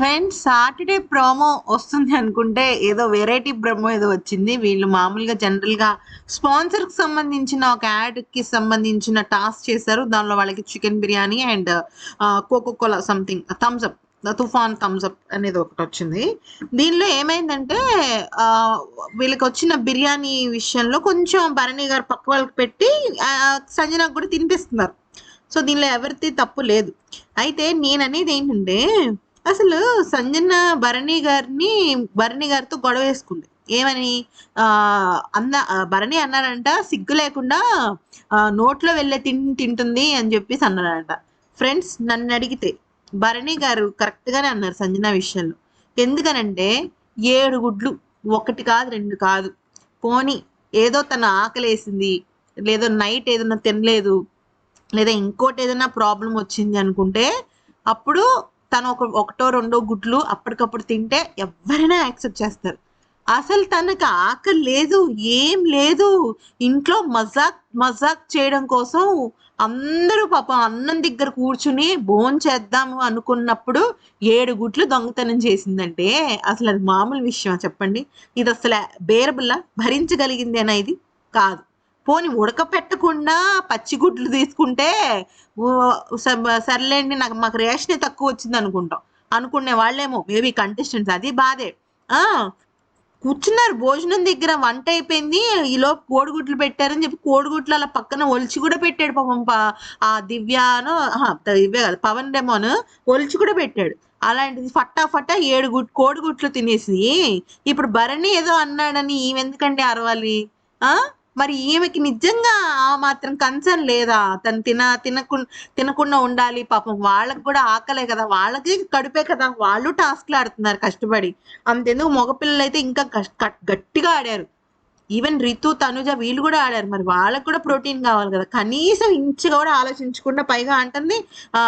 Friends Saturday promo వస్తుంది అనుకుంటే ఏదో వెరైటీ ప్రోమో ఏదో వచ్చింది. వీళ్ళు మామూలుగా జనరల్గా స్పాన్సర్కి సంబంధించిన ఒక యాడ్కి సంబంధించిన టాస్క్ చేశారు. దానిలో వాళ్ళకి chicken biryani and Coca Cola something Thums Up Toofan Thums Up అనేది ఒకటి వచ్చింది. దీనిలో ఏమైందంటే వీళ్ళకి వచ్చిన బిర్యానీ విషయంలో కొంచెం భరణి గారు పక్క వాళ్ళకి పెట్టి ఆ, సంజనాకు కూడా తినిపిస్తున్నారు. సో దీనిలో ఎవరిది తప్పు లేదు. అయితే నేను అనేది ఏంటంటే అసలు సంజన భరణి గారిని భరణి గారితో గొడవ వేసుకుంది. ఏమని? అన్న భరణి అన్నారంట సిగ్గు లేకుండా నోట్లో వెళ్ళే తిని తింటుంది అని చెప్పేసి అన్నారంట ఫ్రెండ్స్ నన్ను అడిగితే భరణి గారు కరెక్ట్గానే అన్నారు సంజన విషయంలో. ఎందుకనంటే ఏడు గుడ్లు ఒకటి కాదు రెండు కాదు. పోని ఏదో తన ఆకలేసింది లేదో నైట్ ఏదైనా తినలేదు లేదా ఇంకోటి ఏదైనా ప్రాబ్లం వచ్చింది అనుకుంటే అప్పుడు తను ఒక ఒకటో రెండో గుడ్లు అప్పటికప్పుడు తింటే ఎవరైనా యాక్సెప్ట్ చేస్తారు. అసలు తనకు ఆకలి లేదు ఏం లేదు. ఇంట్లో మజాక్ మజాక్ చేయడం కోసం అందరూ పాపం అన్నం దగ్గర కూర్చుని భోన్ చేద్దాము అనుకున్నప్పుడు ఏడు గుట్లు దొంగతనం చేసిందంటే అసలు అది మామూలు విషయం చెప్పండి? ఇది అసలు బేరబుల్లా? భరించగలిగిందేనా ఇది? కాదు. పోని ఉడకపెట్టకుండా పచ్చిగుడ్లు తీసుకుంటే సర్లేండి నాకు మాకు రేషనే తక్కువ వచ్చింది అనుకుంటాం. అనుకునే వాళ్ళేమో మేబీ కంటెస్టెంట్స్ అది బాధే. ఆ కూర్చున్నారు భోజనం దగ్గర వంట అయిపోయింది ఈలో కోడిగుడ్లు పెట్టారని చెప్పి కోడిగుడ్లు అలా పక్కన ఒలిచి కూడా పెట్టాడు పాపం ఆ దివ్యాను దివ్య కాదు పవన్ రెమోన్ ఒలిచి కూడా పెట్టాడు. అలాంటిది ఫట్టా ఫట్టా ఏడు గుడ్ కోడిగుడ్లు తినేసి ఇప్పుడు భరణి ఏదో అన్నాడని ఈమె ఎందుకంటే అరవాలి? ఆ? మరి ఈమెకి నిజంగా ఆ మాత్రం కన్సర్న్ లేదా? తను తిన తినకు తినకుండా ఉండాలి. పాపం వాళ్ళకి కూడా ఆకలే కదా. వాళ్ళకి కడుపే కదా. వాళ్ళు టాస్క్లు ఆడుతున్నారు కష్టపడి. అంతెందుకు? మగపిల్లలు అయితే ఇంకా గట్టిగా ఆడారు. ఈవెన్ రితు తనుజ వీళ్ళు కూడా ఆడారు. మరి వాళ్ళకి కూడా ప్రోటీన్ కావాలి కదా. కనీసం ఇంచు కూడా ఆలోచించకుండా పైగా అంటుంది ఆ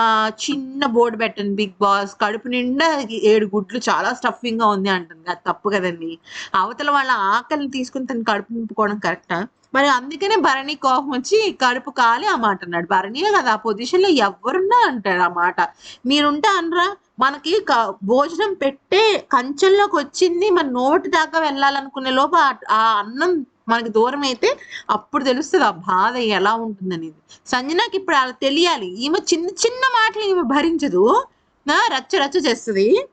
చిన్న బోర్డు పెట్టండి బిగ్ బాస్ కడుపు నిండా ఏడు గుడ్లు చాలా స్టఫింగ్గా ఉంది అంటుంది. అది తప్పు కదండి. అవతల వాళ్ళ ఆకలిని తీసుకుని తను కడుపు నింపుకోవడం కరెక్టా? మరి అందుకనే భరణి కోపం వచ్చి కడుపు కాలి ఆ మాట అన్నాడు. భరణియే కదా ఆ పొజిషన్లో ఎవరున్నా అంటాడు ఆ మాట. మీరుంటే అనరా? మనకి క- భోజనం పెట్టే కంచెల్లోకి వచ్చింది మన నోటి దాకా వెళ్ళాలనుకునే లోపు ఆ- అన్నం మనకి దూరం అయితే అప్పుడు తెలుస్తుంది ఆ బాధ ఎలా ఉంటుందనేది. సంజనాకి ఇప్పుడు అలా తెలియాలి. ఈమె చిన్న చిన్న మాటలు ఈమె భరించదు. నా రచ్చ రచ్చ చేస్తుంది.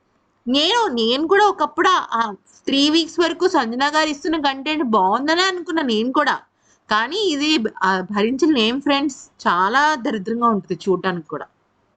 నేను నేను కూడా ఒకప్పుడు ఆ త్రీ వీక్స్ వరకు సంజన గారు ఇస్తున్న కంటెంట్ బాగుందనే అనుకున్నా నేను కూడా. కానీ ఇది భరించిన నేమ్ ఫ్రెండ్స్ చాలా దరిద్రంగా ఉంటుంది చూడటానికి కూడా.